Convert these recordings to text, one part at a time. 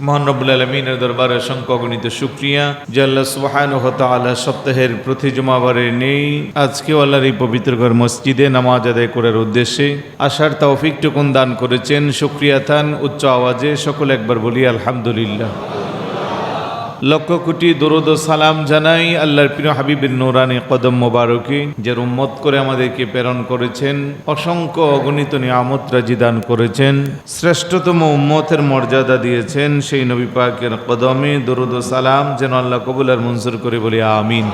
মহান রব্বুল আলমিনের দরবারে অসংখ্য গণিত সুক্রিয়া যে আল্লাহ সুবাহান তালা সপ্তাহের প্রতি জুমাবারে নেই, আজকেও আল্লাহর এই পবিত্র ঘর মসজিদে নামাজ আদায় করার উদ্দেশ্যে আশার তাও ফিকটুকুন দান করেছেন। সুক্রিয়া থান, উচ্চ আওয়াজে সকল একবার বলি, আলহামদুলিল্লাহ। লক্ষ কোটি দরুদ সালাম জানাই আল্লাহর প্রিয় হাবিবের নোরানি কদম মোবারকে যে উম্মত করে আমাদেরকে প্রেরণ করেছেন, অসংখ্য অগণিত নিয়ামত রাজি দান করেছেন, শ্রেষ্ঠতম উম্মতের মর্যাদা দিয়েছেন সেই নবী পাকের কদমে দরুদ সালাম যেন আল্লাহ কবুল আর মঞ্জুর করে বলি, আমিন।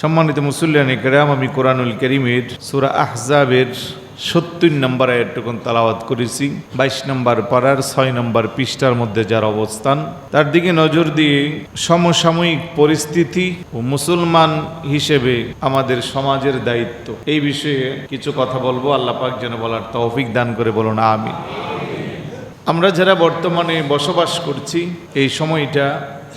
সম্মানিত মুসল্লিয়ান কেরাম আমি কোরআনুল করিমের সুরা আহজাবের সত্তর নম্বর আয়াতটুকুন তালাওয়াত করেছি, বাইশ নম্বর পাড়ার, ছয় নম্বর পৃষ্ঠার মধ্যে যার অবস্থান। তার দিকে নজর দিয়ে সমসাময়িক পরিস্থিতি ও মুসলমান হিসেবে আমাদের সমাজের দায়িত্ব। এই বিষয়ে কিছু কথা বলব, আল্লাহ পাক যেন বলার তৌফিক দান করে বলুন আমি আমরা যারা বর্তমানে বসবাস করছি, এই সময়টা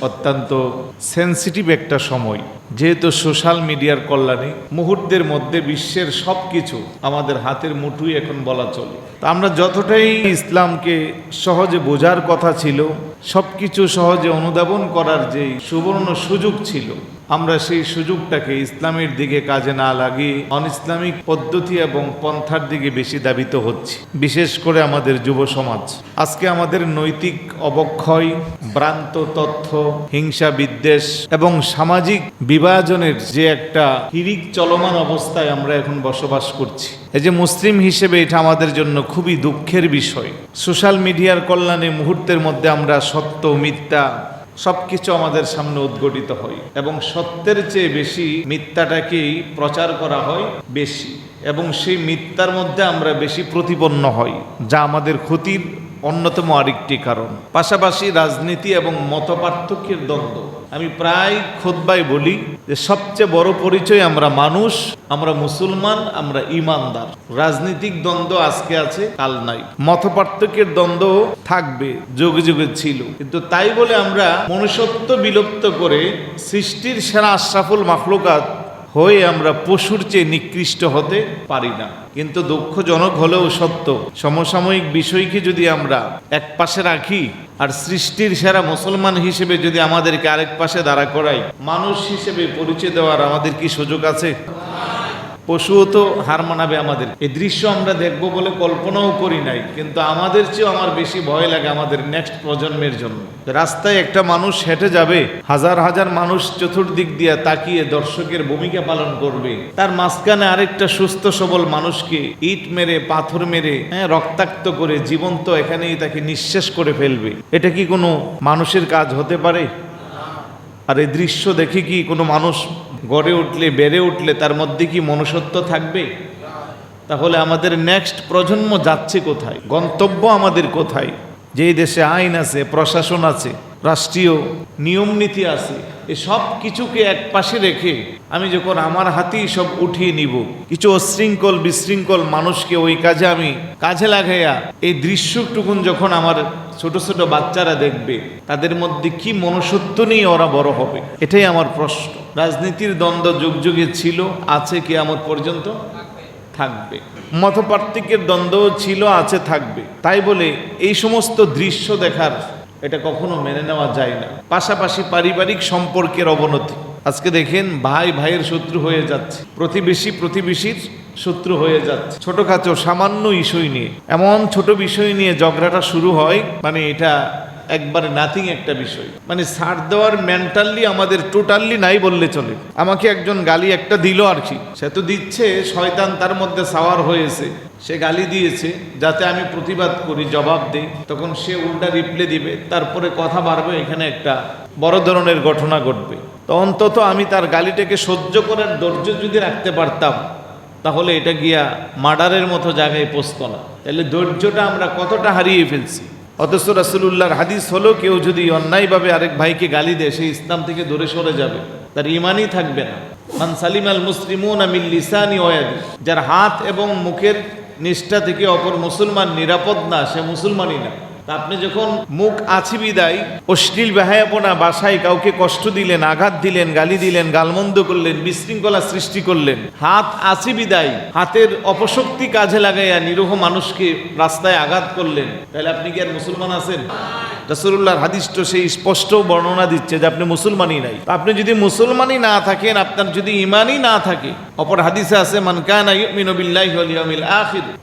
অত্যন্ত সেন্সিটিভ একটা সময়। যেহেতু সোশ্যাল মিডিয়ার কল্যাণে মুহূর্তের মধ্যে বিশ্বের সব কিছু আমাদের হাতের মুঠুই এখন বলা চলে। তা আমরা যতটাই ইসলামকে সহজে বোঝার কথা ছিল সব কিছু সহজে অনুধাবন করার যে সুবর্ণ সুযোগ ছিল আমরা সেই সুযোগটাকে ইসলামের দিকে কাজে না লাগিয়ে অন ইসলামিক পদ্ধতি এবং পন্থার দিকে বেশি দাবিত হচ্ছে। বিশেষ করে আমাদের যুব সমাজ। আজকে আমাদের নৈতিক অবক্ষয়, ভ্রান্ত তথ্য, হিংসা বিদ্বেষ এবং সামাজিক বিভাজনের যে একটা হিরিক চলমান অবস্থায় আমরা এখন বসবাস করছি। এই যে মুসলিম হিসেবে এটা আমাদের জন্য খুবই দুঃখের বিষয়। সোশ্যাল মিডিয়ার কল্যাণে মুহূর্তের মধ্যে আমরা সত্য, মিথ্যা সব কিছু আমাদের সামনে উদ্ঘটিত হয় এবং সত্যের চেয়ে বেশি মিথ্যাটাকেই প্রচার করা হয় বেশি এবং সেই মিথ্যার মধ্যে আমরা বেশি প্রতিপন্ন হই, যা আমাদের ক্ষতির অন্যতম আরেকটি কারণ। পাশাপাশি রাজনীতি এবং মতপার্থক্যের দ্বন্দ্ব। আমি প্রায় খোদ্বাই বলি যে সবচেয়ে বড় পরিচয় আমরা মানুষ, আমরা মুসলমান, আমরা ইমানদার। রাজনৈতিক দ্বন্দ্ব আজকে আছে, কাল নাই। মত পার্থক্যের দ্বন্দ্ব থাকবে, যুগে যুগে ছিল। কিন্তু তাই বলে আমরা মনুষ্যত্ব বিলুপ্ত করে সৃষ্টির সেরা আশরাফুল মাখলুকাত হয়ে আমরা পশুর চেয়ে নিকৃষ্ট হতে পারি না। কিন্তু দুঃখজনক হলেও সত্য, সমসাময়িক বিষয়কে যদি আমরা এক পাশে রাখি, আর সৃষ্টির সেরা মুসলমান হিসেবে যদি আমাদেরকে আরেক পাশে দাঁড়া করাই, মানুষ হিসেবে পরিচয় দেওয়ার আমাদের কি সুযোগ আছে? পশুও তো হার মানাবে আমাদের। এই দৃশ্য আমরা দেখব বলে কল্পনাও করি নাই, কিন্তু আমাদের চেয়েও আমার বেশি ভয় লাগে আমাদের নেক্সট প্রজন্মের জন্য। রাস্তায় একটা মানুষ হেঁটে যাবে, হাজার হাজার মানুষ চতুর্দিক দিয়ে তাকিয়ে দর্শকের ভূমিকা পালন করবে। তার মাঝখানে আরেকটা সুস্থ সবল মানুষকে ইট মেরে, পাথর মেরে হ্যাঁ রক্তাক্ত করে জীবন্ত এখানেই তাকে নিঃশেষ করে ফেলবে। এটা কি কোনো মানুষের কাজ হতে পারে? আর এই দৃশ্য দেখে কি কোনো মানুষ গড়ে উঠলে, বেড়ে উঠলে তার মধ্যে কি মনুষ্যত্ব থাকবে? তাহলে আমাদের নেক্সট প্রজন্ম যাচ্ছে কোথায়? গন্তব্য আমাদের কোথায়? যেই দেশে আইন আছে, প্রশাসন আছে, রাষ্ট্রীয় নিয়ম নীতি আছে সব কিছুকে এক পাশে রেখে আমি যখন আমার হাতেই সব উঠিয়ে নিব, কিছু অশৃঙ্খল বিশৃঙ্খল মানুষকে ওই কাজে আমি কাজে লাগাইয়া এই দৃশ্যটুকুন যখন আমার ছোট ছোট বাচ্চারা দেখবে, তাদের মধ্যে কি মনুষ্যত্ব নিয়ে ওরা বড় হবে? এটাই আমার প্রশ্ন। রাজনীতির দ্বন্দ্ব যুগ যুগে ছিল, আছে কি আমার পর্যন্ত? থাকবে। মতপার্থক্যের দ্বন্দ্ব ছিল, আছে, থাকবে। তাই বলে এই সমস্ত দৃশ্য দেখার এটা কখনো মেনে নেওয়া যায় না। পাশাপাশি পারিবারিক সম্পর্কের অবনতি। আজকে দেখেন, ভাই, ভাইয়ের শত্রু হয়ে যাচ্ছে। প্রতিবেশী, প্রতিবেশীর শত্রু হয়ে যাচ্ছে। ছোটখাটো সামান্য ইস্যুই নিয়ে। এমন ছোট বিষয় নিয়ে ঝগড়াটা শুরু হয় মানে এটা একবারে নাথিং একটা বিষয়। মানে ছাড় দেওয়ার মেন্টালি আমাদের টোটালি নাই বললে চলে। আমাকে একজন গালি একটা দিল আর কি। সে তো দিচ্ছে, শয়তান তার মধ্যে সাওয়ার হয়েছে। সে গালি দিয়েছে, যাতে আমি প্রতিবাদ করি, জবাব দিই। তখন সে উল্টা রিপ্লে দিবে, তারপরে কথা বাড়বে, এখানে একটা বড় ধরনের ঘটনা ঘটবে। তো অন্তত আমি তার গালিটাকে সহ্য করার ধৈর্য যদি রাখতে পারতাম, তাহলে এটা গিয়া মার্ডারের মতো জায়গায় পৌঁছত না। তাহলে ধৈর্যটা আমরা কতটা হারিয়ে ফেলছি? অথচ রাসুলুল্লাহর হাদিস হলো, কেউ যদি অন্যায়ভাবে আরেক ভাইকে গালি দেয় সেই ইসলাম থেকে দূরে সরে যাবে। তার ইমানই থাকবে না। মান সালিম আল মুসলিমুন আমিল লিসানি ওয়াদি। যার হাত এবং মুখের নিষ্ঠা থেকে অপর মুসলমান নিরাপদ না, সে মুসলমানই না। আপনি যখন মুখ আছি বিদায়, অশ্লীল বেহায়াপনা বাসায় কাউকে কষ্ট দিলেন, আঘাত দিলেন, গালি দিলেন, গালমন্দ করলেন, বিশৃঙ্খলা সৃষ্টি করলেন, হাত আছি বিদায়, হাতের অপশক্তি কাজে লাগাইয়া নিরহ মানুষকে রাস্তায় আঘাত করলেন, তাহলে আপনি কি আর মুসলমান আছেন? রাসূলুল্লাহর হাদিস তো সেই স্পষ্ট বর্ণনা দিচ্ছে যে আপনি মুসলমানই নাই। আপনি যদি মুসলমানই না থাকেন, আপনার যদি ইমানই না থাকে, অপর হাদিসে আছে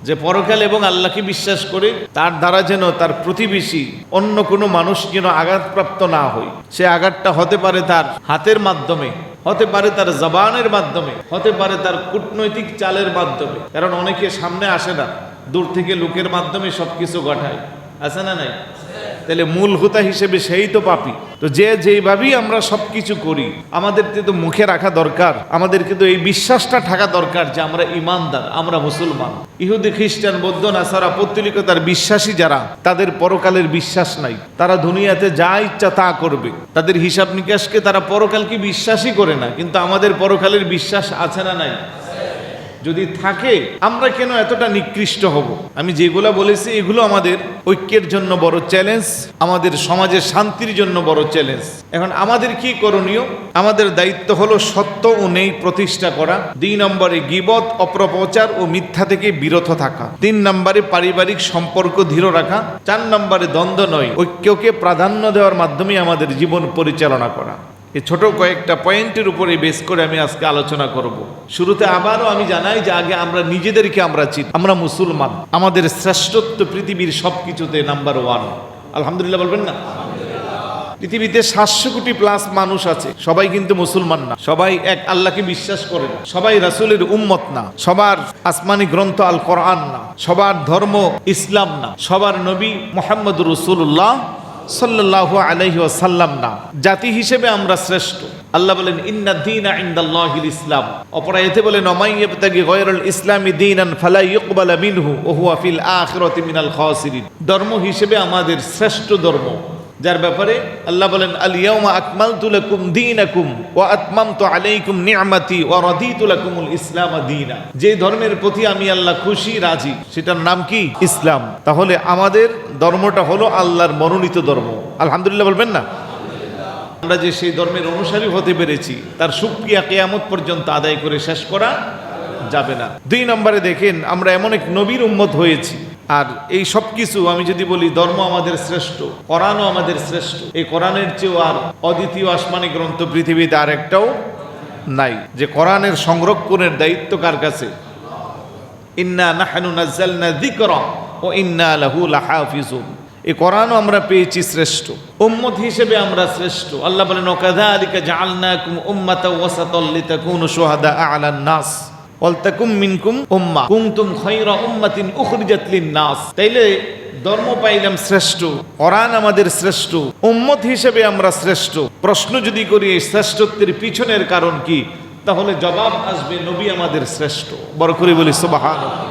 যে পরকাল এবং আল্লাহকে বিশ্বাস করে তার দ্বারা যেন তার প্রতিবেশী অন্য কোনো মানুষ যেন আঘাতপ্রাপ্ত না হয়। সে আঘাতটা হতে পারে তার হাতের মাধ্যমে, হতে পারে তার জবানের মাধ্যমে, হতে পারে তার কূটনৈতিক চালের মাধ্যমে। কারণ অনেকে সামনে আসে না, দূর থেকে লোকের মাধ্যমে সবকিছু ঘটায়। আছে না নাই? তাহলে মূল হোতা হিসেবে সেই তো পাপি। তো যে যেইভাবেই আমরা সব কিছু করি, আমাদেরকে তো মুখে রাখা দরকার, আমাদেরকে তো এই বিশ্বাসটা থাকা দরকার যে আমরা ইমানদার, আমরা মুসলমান। ইহুদি, খ্রিস্টান, বৌদ্ধ, নাসারা, পৌত্তলিকতার বিশ্বাসী যারা, তাদের পরকালের বিশ্বাস নাই। তারা দুনিয়াতে যা ইচ্ছা তা করবে। তাদের হিসাব নিকাশকে তারা পরকালকে বিশ্বাসই করে না, কিন্তু আমাদের পরকালের বিশ্বাস আছে না নাই? যদি থাকে, আমরা কেন এতটা নিকৃষ্ট হব? আমি যেগুলো বলেছি, এগুলো আমাদের ঐক্যের জন্য বড় চ্যালেঞ্জ আমাদের সমাজের শান্তির জন্য বড় চ্যালেঞ্জ এখন আমাদের কি করণীয়? আমাদের দায়িত্ব হলো সত্য ও নেই প্রতিষ্ঠা করা। দুই নম্বরে গিবত অপপ্রচার ও মিথ্যা থেকে বিরত থাকা। তিন নম্বরে পারিবারিক সম্পর্ক দৃঢ় রাখা। চার নম্বরে দ্বন্দ্ব নয়, ঐক্যকে প্রাধান্য দেওয়ার মাধ্যমে আমাদের জীবন পরিচালনা করা। এই ছোট কয়েকটা পয়েন্টের উপরে বেস করে আমি আজকে আলোচনা করব। শুরুতে আবারও আমি জানাই যে আগে আমরা নিজেদেরকে আমরা চিনি, আমরা মুসলমান। আমাদের শ্রেষ্ঠত্ব পৃথিবীর সব কিছুতে নাম্বার ওয়ান। আলহামদুলিল্লাহ বলবেন না? পৃথিবীতে সাতশো কোটি প্লাস মানুষ আছে। সবাই কিন্তু মুসলমান না। সবাই এক আল্লাহকে বিশ্বাস করে না। সবাই রাসুলের উম্মত না। সবার আসমানি গ্রন্থ আল কোরআন না। সবার ধর্ম ইসলাম না। সবার নবী মোহাম্মদ রসুল্লাহ সাল্লাল্লাহু আলাইহি ওসাল্লাম না। জাতি হিসেবে আমরা শ্রেষ্ঠ। আল্লাহ বলেন, ইন্না দিন ইন্দাল্লাহিল ইসলাম। অপরায়তে বলেন অমাই গয়রুল ইসলামি দীনান ফালা ইউকবালা মিনহু ওয়া হুয়া ফিল আখিরাতি মিনাল খাসিরিন। ধর্ম হিসেবে আমাদের শ্রেষ্ঠ ধর্ম। যার ব্যাপারে আল্লাহ বলেন আল ইয়াউমা আকমালতু লাকুম দীনাকুম ওয়া আতমামতু আলাইকুম নি'মাতি ওয়া রাদিতু লাকুমুল ইসলাম দীনা। যে ধর্মের প্রতি আমি আল্লাহ খুশি, রাজি, সেটার নাম কি? ইসলাম। তাহলে আমাদের ধর্মটা হলো আল্লাহর মনোনীত ধর্ম। আলহামদুলিল্লাহ বলবেন না? আমরা যে সেই ধর্মের অনুসারী হতে পেরেছি, তার সুক্রিয়া কেয়ামত পর্যন্ত আদায় করে শেষ করা যাবে না। দুই নম্বরে দেখেন, আমরা এমন এক নবীর উম্মত হয়েছি। আর এই সব কিছু আমি যদি বলি, ধর্ম আমাদের শ্রেষ্ঠ, কোরআনও আমাদের শ্রেষ্ঠ। এই কোরআনের চেয়েও আর অদ্বিতীয় আসমানি গ্রন্থ পৃথিবীতে আর একটাও নাই। যে কোরআনের সংরক্ষণের দায়িত্ব কার কাছে? ইন্না নাহানু নাজ্জালনা যিকরা ও ইন্না লাহু লাহাফিজুন। এই কোরআনও আমরা পেয়েছি শ্রেষ্ঠ, উম্মত হিসেবে আমরা শ্রেষ্ঠ। আল্লাহ বলেন, ওকাযালিকা জাআলনাকুম উম্মাতাও ওয়াসাতাল লিতাকুনু শুহাদা আলান নাস। ওয়ালতাকুম মিনকুম উম্মাহ কুনতুম খায়রা উম্মাতিন উখরিজাত লিন-নাস। তাইলে ধর্ম পাইলাম শ্রেষ্ঠ কোরআন আমাদের শ্রেষ্ঠ, উম্মত হিসেবে আমরা শ্রেষ্ঠ। প্রশ্ন যদি করি শ্রেষ্ঠত্বের পিছনের কারণ কি? তাহলে জবাব আসবে, নবী আমাদের শ্রেষ্ঠ। বড় করে বলি, সুবহানাল্লাহ।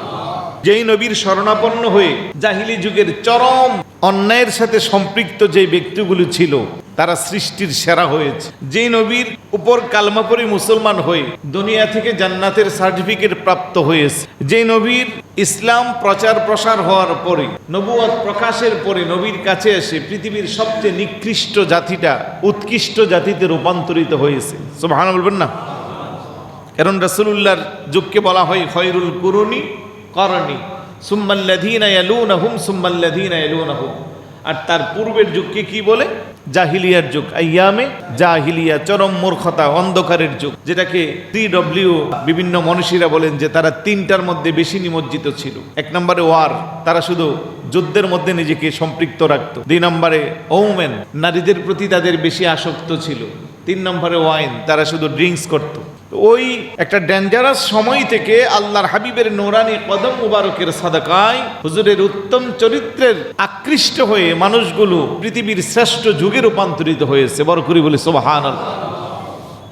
যেই নবীর শরণাপন্ন হয়ে জাহিলি যুগের চরম অন্যায়ের সাথে সম্পৃক্ত যে ব্যক্তিগুলি ছিল তারা সৃষ্টির সেরা হয়েছে। যেই নবীর উপর কালমাপরি মুসলমান হয়ে দুনিয়া থেকে জান্নাতের সার্টিফিকেট প্রাপ্ত হয়েছে। যে নবীর ইসলাম প্রচার প্রসার হওয়ার পরে নবুয়ত প্রকাশের পরে নবীর কাছে এসে পৃথিবীর সবচেয়ে নিকৃষ্ট জাতিটা উৎকৃষ্ট জাতিতে রূপান্তরিত হয়েছে। সুবহান বলবেন না? কারণ রাসূলুল্লাহর যুগকে বলা হয় খয়রুল কুরুনি করণী সুম্মাল্লাধীনা ইয়ালুনাহুম সুম্মাল্লাধীনা ইয়ালুনাহুম। আর তার পূর্বের যুগকে কি বলে? জাহিলিয়ার যুগ, আইয়ামে জাহিলিয়া, চরম মূর্খতা, অন্ধকারের যুগ, যেটাকে ডব্লিউ বিভিন্ন মনীষীরা বলেন যে তারা তিনটার মধ্যে বেশি নিমজ্জিত ছিল। এক নম্বরে ওয়ার, তারা শুধু যুদ্ধের মধ্যে নিজেকে সম্পৃক্ত রাখত। দুই নম্বরে ওমেন নারীদের প্রতি তাদের বেশি আসক্ত ছিল। তিন নম্বরে ওয়াইন, তারা শুধু ড্রিঙ্কস করত। ওই একটা ডেঞ্জারাস সময় থেকে আল্লাহর হাবিবের নোরানি কদম মুবারকের সাদাকায় হুজুরের উত্তম চরিত্রের আকৃষ্ট হয়ে মানুষগুলো পৃথিবীর শ্রেষ্ঠ যুগে রূপান্তরিত হয়েছে। বড় করি বলে সোবাহান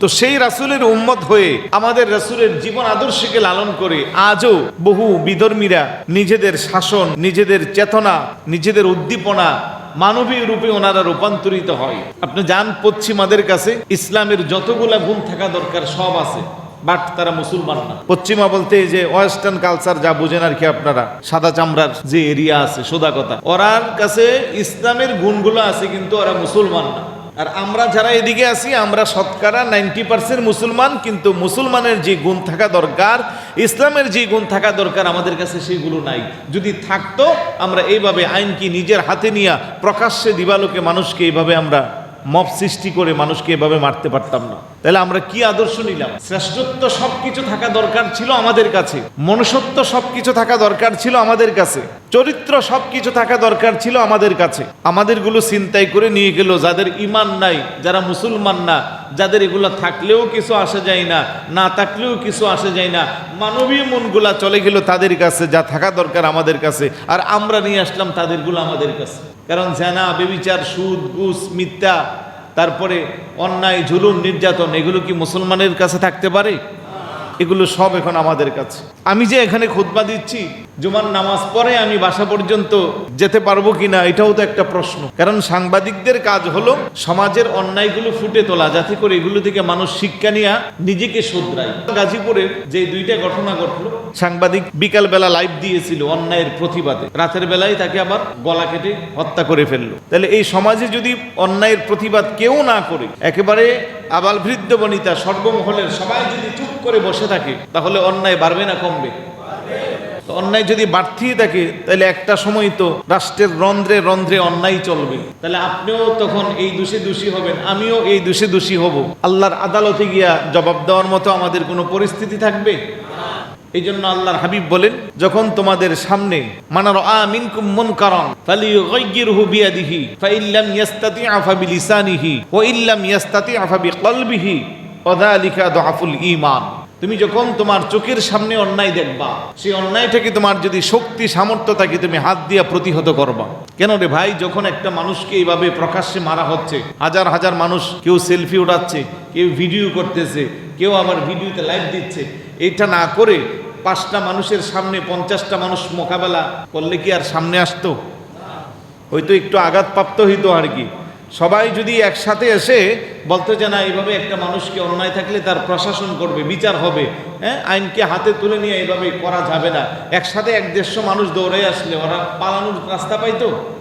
তো সেই রাসূলের উম্মত হয়ে আমাদের রাসুলের জীবন আদর্শকে লালন করে আজও বহু বিধর্মীরা নিজেদের শাসন, নিজেদের চেতনা, নিজেদের উদ্দীপনা মানবীয় রূপে ওনারা রূপান্তরিত হয়। আপনি যান পশ্চিমাদের কাছে, ইসলামের যতগুলা গুণ থাকা দরকার সব আছে, বাট তারা মুসলমান না। পশ্চিমা বলতে যে ওয়েস্টার্ন কালচার যা বুঝেন আর কি আপনারা, সাদা চামড়ার যে এরিয়া আছে, সোদা কথা, ওরার কাছে ইসলামের গুণগুলো আছে কিন্তু ওরা মুসলমান না। আর আমরা যারা এদিকে আছি, আমরা শতকরা নাইনটি পার্সেন্ট মুসলমান, কিন্তু মুসলমানের যে গুণ থাকা দরকার, ইসলামের যে গুণ থাকা দরকার, আমাদের কাছে সেগুলো নাই। যদি থাকতো, আমরা এইভাবে আইনকে নিজের হাতে নিয়ে প্রকাশ্যে দিবালোকে মানুষকে এইভাবে আমরা মব সৃষ্টি করে মানুষকে এভাবে মারতে পারতাম না। তাহলে আমরা কি আদর্শ নিলাম? শ্রেষ্ঠত্ব সবকিছু থাকা দরকার ছিল আমাদের কাছে। মনুষ্যত্ব সবকিছু থাকা দরকার ছিল আমাদের কাছে। চরিত্র সবকিছু থাকা দরকার ছিল আমাদের কাছে। আমাদেরগুলো চিন্তাই করে নিয়ে গেল যাদের ইমান নাই, যারা মুসলমান না, যাদের এগুলো থাকলেও কিছু আসা যায় না না থাকলেও কিছু আসা যায় না। মানবীয় মনগুলা চলে গেল তাদের কাছে, যা থাকা দরকার আমাদের কাছে। আর আমরা নিয়ে আসলাম তাদেরগুলো আমাদের কাছে। কারণ জেনা, বেবিচার, সুদ, ঘুষ, মিথ্যা, তারপরে অন্যায় ঝুলুম নির্যাতন, এগুলো কি মুসলমানের কাছে থাকতে পারে? এগুলো সব এখন আমাদের কাছে। আমি যে এখানে খুতবা দিচ্ছি, জুমার নামাজ পরে আমি বাসা পর্যন্ত যেতে পারব কিনা এটাও তো একটা প্রশ্ন। কারণ সাংবাদিকদের কাজ হলো সমাজের অন্যায়গুলো ফুটে তোলা, যাতে করে এগুলো থেকে মানুষ শিক্ষা নিয়ে, নিজেকে শুধরায়। গাজীপুরের যে দুইটা ঘটনা ঘটলো, সাংবাদিক বিকাল বেলা লাইভ দিয়েছিল অন্যায়ের প্রতিবাদে। রাতের বেলায় তাকে আবার গলা কেটে হত্যা করে ফেলল। তাহলে এই সমাজে যদি অন্যায়ের প্রতিবাদ কেউ না করে, একেবারে আবাল বৃদ্ধ বনিতা সর্বমহলের সবাই যদি চুপ করে বসে থাকে, তাহলে অন্যায় বাড়বে না কমবে তো অন্যায় যদি বাড়তেই থাকে, তাহলে একটা সময় তো রাষ্ট্রের রন্ধ্রে রন্ধ্রে অন্যায় চলবে। তাহলে আপনিও তখন এই দোষে দোষী হবেন, আমিও এই দোষে দোষী হব। আল্লাহর আদালতে গিয়া জবাব দেওয়ার মতো আমাদের কোনো পরিস্থিতি থাকবে? এই জন্য আল্লাহর হাবিব বলেন, যখন তোমাদের সামনে মানার আমিনকুম মুনকারান ফালিয়ুগাইয়িরহু বিয়াদিহি ওয়া ইল্লাম দুআফুল ঈমান। তুমি যখন তোমার চোখের সামনে অন্যায় দেখবা, সেই অন্যায়টাকে তোমার যদি শক্তি, সামর্থ্য থাকে, তুমি হাত দিয়া প্রতিহত করবা। কেন রে ভাই? যখন একটা মানুষকে এইভাবে প্রকাশ্যে মারা হচ্ছে, হাজার হাজার মানুষ, কেউ সেলফি ওঠাচ্ছে কেউ ভিডিও করতেছে, কেউ আবার ভিডিওতে লাইভ দিচ্ছে এটা না করে পাঁচটা মানুষের সামনে, পঞ্চাশটা মানুষ মোকাবেলা করলে কি আর সামনে আসতো? হয়তো একটু আঘাতপ্রাপ্ত হইতো আর কি। সবাই যদি একসাথে এসে বলতে যে না, এইভাবে একটা মানুষকে অন্যায় থাকলে তার প্রশাসন করবে, বিচার হবে। হ্যাঁ আইনকে হাতে তুলে নিয়ে এইভাবে করা যাবে না। একসাথে এক দেড়শো মানুষ দৌড়ে আসলে ওরা পালানোর রাস্তা পাইতো।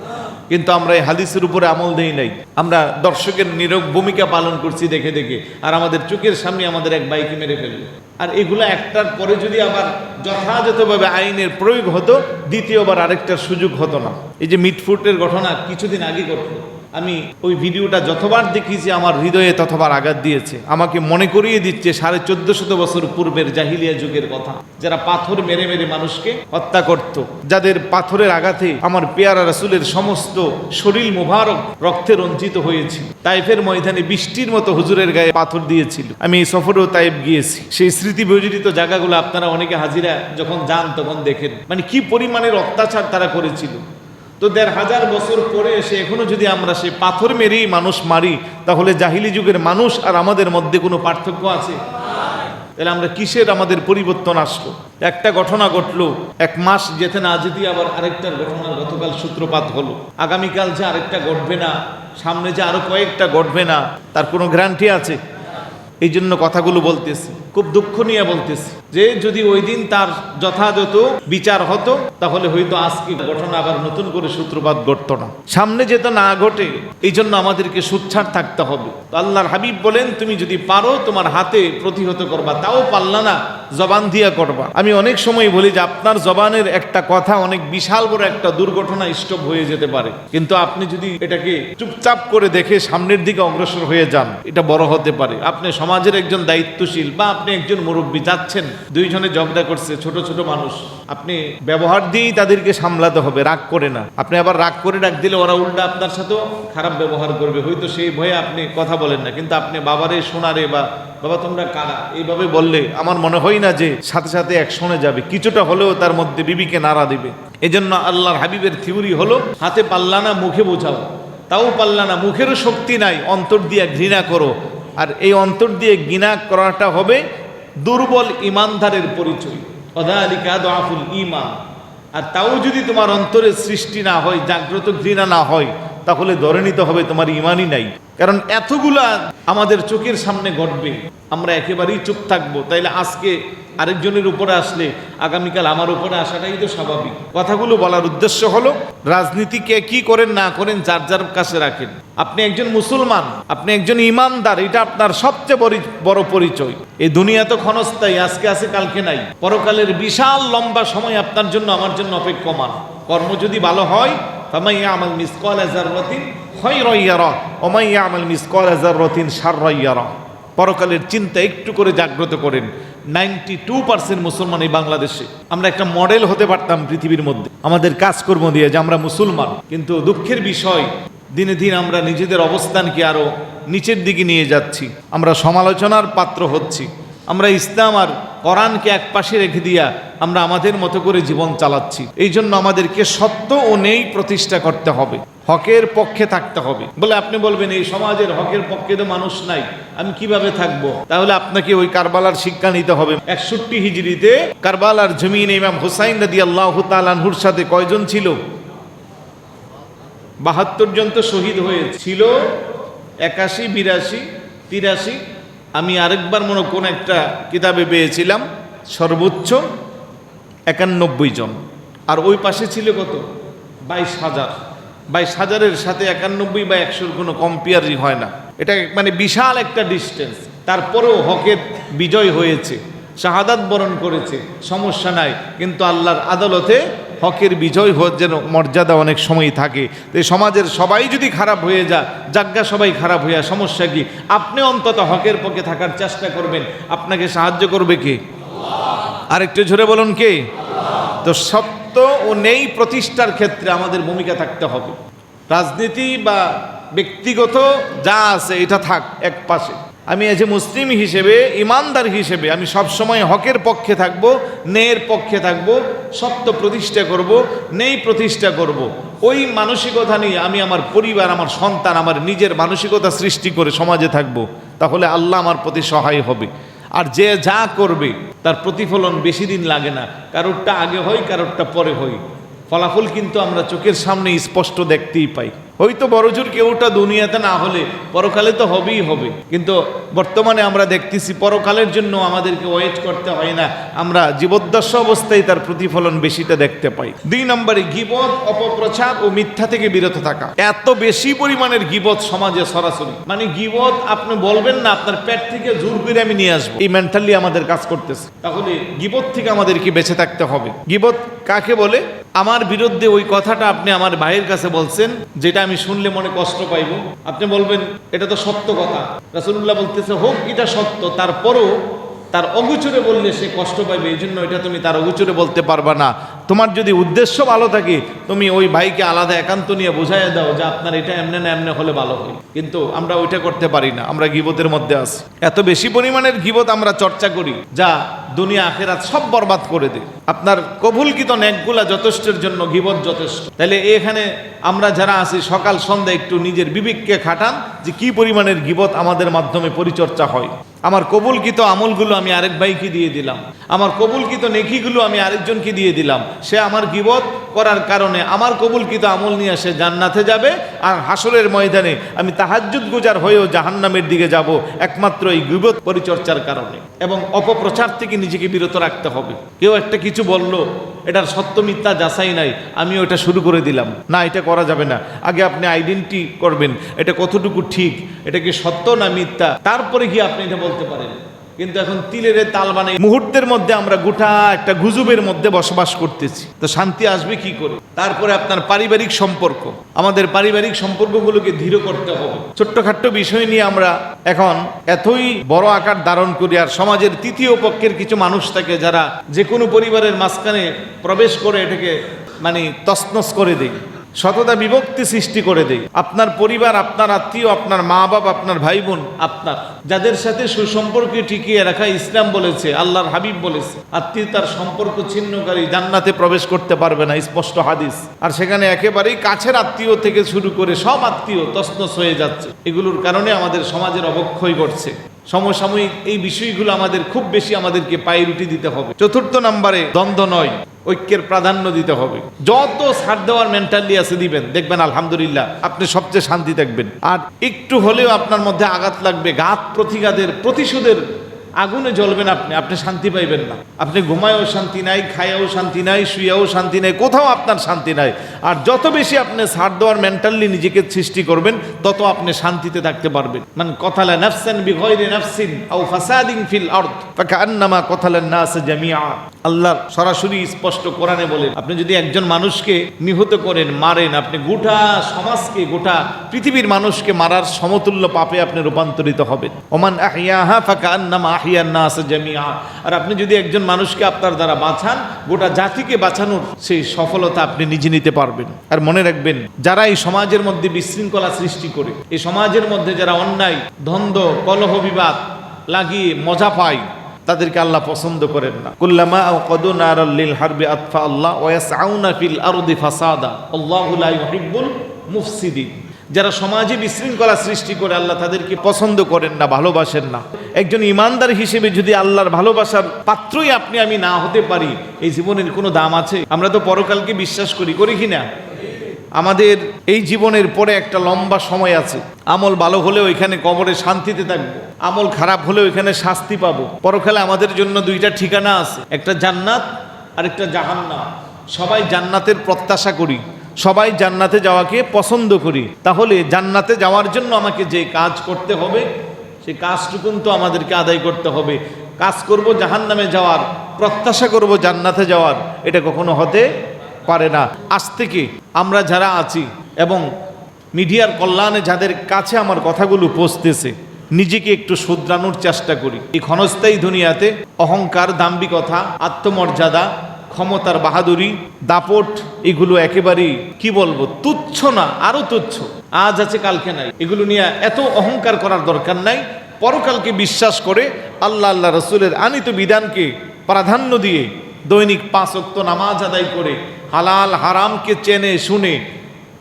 কিন্তু আমরা এই হাদিসের উপরে আমল দেই নাই। আমরা দর্শকের নিরব ভূমিকা পালন করছি দেখে দেখে। আর আমাদের চোখের সামনে আমাদের এক বাইকে মেরে ফেলল। আর এগুলো একটার পরে যদি আবার যথাযথভাবে আইনের প্রয়োগ হতো, দ্বিতীয়বার আরেকটার সুযোগ হতো না। এই যে মিটফুটের ঘটনা কিছুদিন আগে ঘটলো। আমি ওই ভিডিওটা যতবার দেখিয়েছি আমার হৃদয়ে ততবার আঘাত দিয়েছে। আমাকে মনে করিয়ে দিচ্ছে সাড়ে চোদ্দ শত বছর পূর্বের জাহিলিয়া যুগের কথা। যারা পাথর মেরে মেরে মানুষকে হত্যা করত, যাদের পাথরের আঘাতে আমার পেয়ারা রাসুলের সমস্ত শরীর মোবারক রক্তে রঞ্জিত হয়েছে তাইফের ময়দানে বৃষ্টির মতো হুজুরের গায়ে পাথর দিয়েছিল। আমি এই সফরেও তাইফ গিয়েছি। সেই স্মৃতি বিজড়িত জায়গাগুলো আপনারা অনেকে হাজিরা যখন যান তখন দেখেন। মানে কি পরিমাণের অত্যাচার তারা করেছিল। তো দেড় হাজার বছর পরে এসে এখনও যদি আমরা সে পাথর মেরেই মানুষ মারি, তাহলে জাহিলি যুগের মানুষ আর আমাদের মধ্যে কোনো পার্থক্য আছে? তাহলে আমরা কিসের আমাদের পরিবর্তন আসলো? একটা ঘটনা ঘটলো, এক মাস যেতে না যেতে আবার আরেকটার ঘটনা গতকাল সূত্রপাত হলো। আগামীকাল যে আরেকটা ঘটবে না, সামনে যে আরও কয়েকটা ঘটবে না, তার কোনো গ্যারান্টি আছে? এই জন্য কথাগুলো বলতেছি। খুব দুঃখ নিয়ে বলতেছি যে যদি ওই দিন তার যথাযথ বিচার হতো, তাহলে হয়তো আজকে ঘটনা আবার নতুন করে সূত্রপাত ঘটতো না। সামনে যেত না ঘটে এই জন্য আমাদেরকে সুচ্ছাড় থাকতে হবে। আল্লাহর হাবিব বলেন, তুমি যদি পারো, তোমার হাতে প্রতিহত করবা, তাও পারলা না, জবান দিয়া করবা। আমি অনেক সময় বলি যে, আপনার জবানের একটা কথা অনেক বিশাল বড় একটা দুর্ঘটনা স্টপ হয়ে যেতে পারে। কিন্তু আপনি যদি এটাকে চুপচাপ করে দেখে সামনের দিকে অগ্রসর হয়ে যান, এটা বড় হতে পারে। আপনি সমাজের একজন দায়িত্বশীল বা আপনি একজন মুরব্বী, যাচ্ছেন, দুইজনে ঝগড়া করছে, ছোট ছোট মানুষ। আপনি ব্যবহার দিয়েই তাদেরকে সামলাতে হবে, রাগ করে না। আপনি আবার রাগ করে ডাক দিলে ওরা উল্টা আপনার সাথেও খারাপ ব্যবহার করবে। হয়তো সেই ভয়ে আপনি কথা বলেন না। কিন্তু আপনি বাবারে শোনারে বা, বাবা, তোমরা কারা? এইভাবে বললে আমার মনে হয় না যে সাথে সাথে একশনে যাবে। কিছুটা হলেও তার মধ্যে বিবিকে নাড়া দিবে। এজন্য আল্লাহর হাবিবের থিওরি হলো, হাতে পাল্লা না মুখে বোঝাও। তাও পাল্লা না মুখেরও শক্তি নাই। অন্তর দিয়ে ঘৃণা করো। আর এই অন্তর দিয়ে গিনা করাটা হবে দুর্বল ইমানদারের পরিচয়। ইমান। আর তাও যদি তোমার অন্তরে সৃষ্টি না হয়, জাগ্রত ঘৃণা না হয় তাহলে ধরে নিতে হবে তোমার ইমানই নাই। কারণ এতগুলা আমাদের চোখের সামনে ঘটবে, আমরা একেবারেই চুপ থাকব। তাইলে আজকে আরেকজনের উপরে আসলে আগামীকাল আমার উপরে আসাটাই তো স্বাভাবিক। কথাগুলো বলার উদ্দেশ্য হলো, রাজনীতিকে কি করেন না করেন যার যার কাছে রাখেন। আপনি একজন মুসলমান, আপনি একজন ইমানদার, এটা আপনার সবচেয়ে বড় পরিচয়। এই দুনিয়া তো ক্ষণস্থায়ী, আজকে আছে, কালকে নাই। পরকালের বিশাল লম্বা সময় আপনার জন্য, আমার জন্য অপেক্ষমান। কর্ম যদি ভালো হয় ফামাইয়া আমাল মিসকল জাররাতিন খয়রাইয়ারা ওমাইয়া আমাল মিসকল জাররাতিন শাররাইয়ারা পরকালের চিন্তা একটু করে জাগ্রত করেন। নাইনটি টু পার্সেন্ট মুসলমান এই বাংলাদেশে। আমরা একটা মডেল হতে পারতাম পৃথিবীর মধ্যে। আমাদের কাজকর্ম দিয়ে যে আমরা মুসলমান। কিন্তু দুঃখের বিষয়, দিনে দিন আমরা নিজেদের অবস্থানকে আরও নিচের দিকে নিয়ে যাচ্ছি। আমরা সমালোচনার পাত্র হচ্ছি। আমরা ইসলাম আর কোরআনকে এক পাশে রেখে দিয়া আমরা আমাদের মতো করে জীবন চালাচ্ছি। এই জন্য আমাদেরকে সত্য ও নেই প্রতিষ্ঠা করতে হবে। হকের পক্ষে থাকতে হবে। বলে আপনি বলবেন, এই সমাজের হকের পক্ষে তো মানুষ নাই, আমি কীভাবে থাকব? তাহলে আপনাকে ওই কারবালার শিক্ষা নিতে হবে। একষট্টি হিজড়িতে কারবালার জমিন ইমাম হুসাইন নদী আল্লাহ তালানহুর সাথে কয়জন ছিল? বাহাত্তর জন তো শহীদ হয়েছিল। একাশি, বিরাশি, তিরাশি আমি আরেকবার মনে কোন একটা কিতাবে পেয়েছিলাম, সর্বোচ্চ একানব্বই জন। আর ওই পাশে ছিল কত? বাইশ হাজার। বাইশ হাজারের সাথে একানব্বই বা একশোর কোনো কম্পেয়ারই হয় না। এটা মানে বিশাল একটা ডিস্টেন্স তারপরেও হকের বিজয় হয়েছে। শাহাদাত বরণ করেছে। সমস্যা নাই। কিন্তু আল্লাহর আদালতে হকের বিজয় হওয়ার যেন মর্যাদা অনেক সময় থাকে। তো সমাজের সবাই যদি খারাপ হয়ে যায়, যাজ্ঞা সবাই খারাপ হইয়া সমস্যা কি? আপনি অন্তত হকের পক্ষে থাকার চেষ্টা করবেন। আপনাকে সাহায্য করবে কে? আরেকটু ঝরে বলুন কে? তো সত্য ও নেই প্রতিষ্ঠার ক্ষেত্রে আমাদের ভূমিকা থাকতে হবে। রাজনীতি বা ব্যক্তিগত যা আছে, এটা থাক, এক পাশে। আমি এজ এ মুসলিম হিসেবে, ইমানদার হিসেবে, আমি সবসময় হকের পক্ষে থাকব, ন্যায়ের পক্ষে থাকব, সত্য প্রতিষ্ঠা করব নেই প্রতিষ্ঠা করব। ওই মানসিকতা নিয়ে আমি আমার পরিবার, আমার সন্তান, আমার নিজের মানসিকতা সৃষ্টি করে সমাজে থাকব, তাহলে আল্লাহ আমার প্রতি সহায় হবে। আর যে যা করবে, তার প্রতিফলন বেশি দিন লাগে না, কারোরটা আগে হয়, কারোরটা পরে হয়। ফলাফল কিন্তু আমরা চোখের সামনে স্পষ্ট দেখতেই পাই। হয়তো বড়জোর কেউটা দুনিয়াতে না হলে, পরকালে তো হবেই হবে। কিন্তু বর্তমানে আমরা দেখতেছি পরকালের জন্য আমাদেরকে ওয়েট করতে হয় না। আমরা জীবদ্দশা অবস্থায় তার প্রতিফলন বেশিটা দেখতে পাই। দুই নম্বরে গিবত, অপপ্রচার ও মিথ্যা থেকে বিরত থাকা। এত বেশি পরিমাণের গিবত সমাজে সরাসরি। মানে গিবত আপনি বলবেন না, আপনার পেট থেকে জোর করে আমি নিয়ে আসব। এই মেন্টালি আমাদের কাজ করতেছে। তাহলে গিবত থেকে আমাদেরকে বেঁচে থাকতে হবে। গিবত কাকে বলে? আমার বিরুদ্ধে ওই কথাটা আপনি আমার ভাইয়ের কাছে বলছেন, যেটা আমি শুনলে মনে কষ্ট পাইব। আপনি বলবেন, এটা তো সত্য কথা। রাসুল্লাহ বলতেছে, হোক, এটা সত্য। তারপরও তার অগুচরে বললে সে কষ্ট পাইবে এই জন্য এটা তুমি তার অগুচরে বলতে পারবা না। তোমার যদি উদ্দেশ্য ভালো থাকে, তুমি ওই ভাইকে আলাদা একান্ত নিয়ে বোঝাইয়া দাও যে আপনার এটা এমনে না এমনে হলে ভালো হয়। কিন্তু আমরা ওইটা করতে পারি না, আমরা গিবতের মধ্যে আছি। এত বেশি পরিমাণের গিবত আমরা চর্চা করি, যা দুনিয়া, আখেরাত সব বরবাদ করে দেয়। আপনার কবুলকিত ন্যাকগুলা যথেষ্টের জন্য গিবত যথেষ্ট। তাহলে এখানে আমরা যারা আছি, সকাল সন্ধ্যা একটু নিজের বিবেককে খাটান যে কি পরিমাণের গিবত আমাদের মাধ্যমে পরিচর্চা হয়। আমার কবুলকিত আমলগুলো আমি আরেক ভাইকে দিয়ে দিলাম। আমার কবুলকিত নেকিগুলো আমি আরেকজনকে দিয়ে দিলাম। সে আমার গিবত করার কারণে আমার কবুলকিত আমল নিয়ে সে জান্নাতে যাবে আর হাসলের ময়দানে আমি তাহাজ্জুদ গুজার হয়েও জাহান্নামের দিকে যাব একমাত্র এই গিবত পরিচর্চার কারণে। এবং অপপ্রচার থেকে নিজেকে বিরত রাখতে হবে। কেউ একটা কিছু বলল এটার সত্য মিথ্যা যাচাই নাই আমি ওটা শুরু করে দিলাম। না, এটা করা যাবে না। আগে আপনি আইডেন্টি করবেন, এটা কতটুকু ঠিক, এটা কি সত্য না মিথ্যা? তারপরে গিয়ে আপনি এটা বলতে পারেন। কিন্তু এখন তিলের তাল বানাই মুহূর্তের মধ্যে আমরা গোটা একটা গুজবের মধ্যে বসবাস করতেছি। তো শান্তি আসবে কি করে? তারপরে আপনার পারিবারিক সম্পর্ক। আমাদের পারিবারিক সম্পর্কগুলোকে ধীর করতে হবে। ছোট্টখাট্ট বিষয় নিয়ে আমরা এখন এতই বড় আকার ধারণ করি আর সমাজের তৃতীয় পক্ষের কিছু মানুষ থাকে যারা যে কোনো পরিবারের মাঝখানে প্রবেশ করে এটাকে মানে তসনস করে দেয়। শততা বিভক্তি সৃষ্টি করে দেয় আপনার পরিবার, আপনার আত্মীয়, আপনার মা বাপ, আপনার ভাই বোন, আপনার, যাদের সাথে সুসম্পর্কে টিকিয়ে রাখা ইসলাম বলেছে, আল্লাহর হাবিব বলেছে আত্মীয়তার সম্পর্ক ছিন্নকারী, জান্নাতে প্রবেশ করতে পারবে না, স্পষ্ট হাদিস। আর সেখানে একেবারেই কাছের আত্মীয় থেকে শুরু করে সব আত্মীয় তসনস হয়ে যাচ্ছে। এগুলোর কারণে আমাদের সমাজের অবক্ষয় ঘটছে। সমসাময়িক এই বিষয়গুলো আমাদের খুব বেশি আমাদেরকে পায়ে রুটি দিতে হবে। চতুর্থ নাম্বারে দ্বন্দ্ব নয়, ঐক্যের প্রাধান্য দিতে হবে। যত ছাড় দেওয়ার মেন্টালি আছে দিবেন, দেখবেন আলহামদুলিল্লাহ আপনি সবচেয়ে শান্তি থাকবেন আর একটু হলেও আপনার মধ্যে আঘাত লাগবে, ঘাত প্রতিঘাতের প্রতিশোধের আগুনে জ্বলবেন আপনি আপনি শান্তি পাইবেন না। আপনি ঘুমায়ও শান্তি নাই, খায়াও শান্তি নাই, শুয়েও শান্তি নাই, কোথাও আপনার শান্তি নাই। আর যত বেশি আপনি ছাড় দেওয়ার মেন্টালি নিজেকে সৃষ্টি করবেন, তত আপনি শান্তিতে থাকতে পারবেন। মানে কথালা নাফসান বিগয়রি নাফসিন আও ফাসাদিন ফিল আরদ ফাকান্নামা কথালা নাস জামিআ। আল্লাহ সরাসরি স্পষ্ট কোরআনে বলেন, আপনি যদি একজন মানুষকে নিহত করেন, মারেন, আপনি গোটা সমাজকে, গোটা পৃথিবীর মানুষকে মারার সমতুল্য পাপে আপনি রূপান্তরিত হবেন। ওমান আহিয়াহা ফাঁকা আন্নামা নাস জামিয়া আর আপনি যদি একজন মানুষকে আপনার দ্বারা বাঁচান, গোটা জাতিকে বাঁচানোর সেই সফলতা আপনি নিজে নিতে পারবেন। আর মনে রাখবেন, যারা এই সমাজের মধ্যে বিশৃঙ্খলা সৃষ্টি করে, এই সমাজের মধ্যে যারা অন্যায় দ্বন্দ্ব কলহ বিবাদ লাগিয়ে মজা পায়, তাদেরকে আল্লাহ পছন্দ করেন না। কুল্লামা আও কদু নারাল্লিল হারবি আতফা আল্লাহ ওয়াসআউনা ফিল আরদি ফাসাদা। আল্লাহু লা ইউহিব্বুল মুফসিদিন। যারা সমাজে বিশৃঙ্খলা সৃষ্টি করে, আল্লাহ তাদেরকে পছন্দ করেন না, ভালোবাসেন না। একজন ইমানদার হিসেবে যদি আল্লাহর ভালোবাসার পাত্রই আপনি, আমি না হতে পারি, এই জীবনের কোনো দাম আছে? আমরা তো পরকালকে বিশ্বাস করি করি কি না? আমাদের এই জীবনের পরে একটা লম্বা সময় আছে। আমল ভালো হলেও ওইখানে কবরে শান্তিতে থাকব। আমল খারাপ হলেও ওইখানে শাস্তি পাবো। পরকালে আমাদের জন্য দুইটা ঠিকানা আছে। একটা জান্নাত আর একটা জাহান্নাম। সবাই জান্নাতের প্রত্যাশা করি। সবাই জান্নাতে যাওয়াকে পছন্দ করি। তাহলে জান্নাতে যাওয়ার জন্য আমাকে যে কাজ করতে হবে সেই কাজটুকুন তো আমাদেরকে আদায় করতে হবে। কাজ করব জাহান্নামে যাওয়ার, প্রত্যাশা করব জান্নাতে যাওয়ার, এটা কখনো হতে পারে না। আজ থেকে আমরা যারা আছি এবং মিডিয়ার কল্যাণে যাদের কাছে আমার কথাগুলো পৌঁছতেছে, নিজেকে একটু শুধরানোর চেষ্টা করি। এই ক্ষণস্থায়ী দুনিয়াতে অহংকার দাম্ভিকতা আত্মমর্যাদা ক্ষমতার বাহাদুরি, দাপট, এগুলো একেবারেই, কি বলব, তুচ্ছ না, আরও তুচ্ছ। আজ আছে, কালকে নাই। এগুলো নিয়ে এত অহংকার করার দরকার নাই। পরকালকে বিশ্বাস করে আল্লাহ আল্লাহ রসুলের আনিত বিধানকে প্রাধান্য দিয়ে দৈনিক পাঁচ অক্ত নামাজ আদায় করে হালাল হারামকে চেনে, শুনে,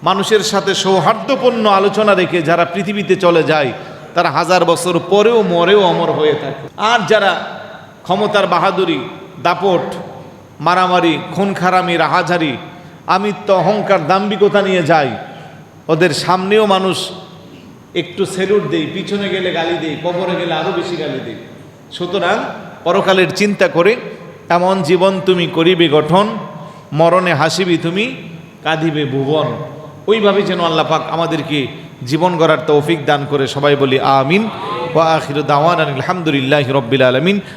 মানুষের সাথে সৌহার্দ্যপূর্ণ আলোচনা রেখে যারা পৃথিবীতে চলে যায়, তারা হাজার বছর পরেও মরেও অমর হয়ে থাকে। আর যারা ক্ষমতার বাহাদুরি, দাপট মারামারি খুন খারামি রাহাজারি আমিত্ব, অহংকার, দাম্ভিকতা নিয়ে যাই। ওদের সামনেও মানুষ একটু সেলুট দেই, পিছনে গেলে গালি দেই, কবরে গেলে আরও বেশি গালি দেই। সুতরাং পরকালের চিন্তা করে এমন জীবন তুমি করিবে গঠন, মরণে হাসিবি তুমি, কাঁদিবে ভুবন। ওইভাবে যেন আল্লাহ পাক আমাদেরকে জীবন গড়ার তৌফিক দান করে সবাই বলি আমিন। ওয়া আখির দাওয়ান আলহামদুলিল্লাহ রব্বিল আলমিন।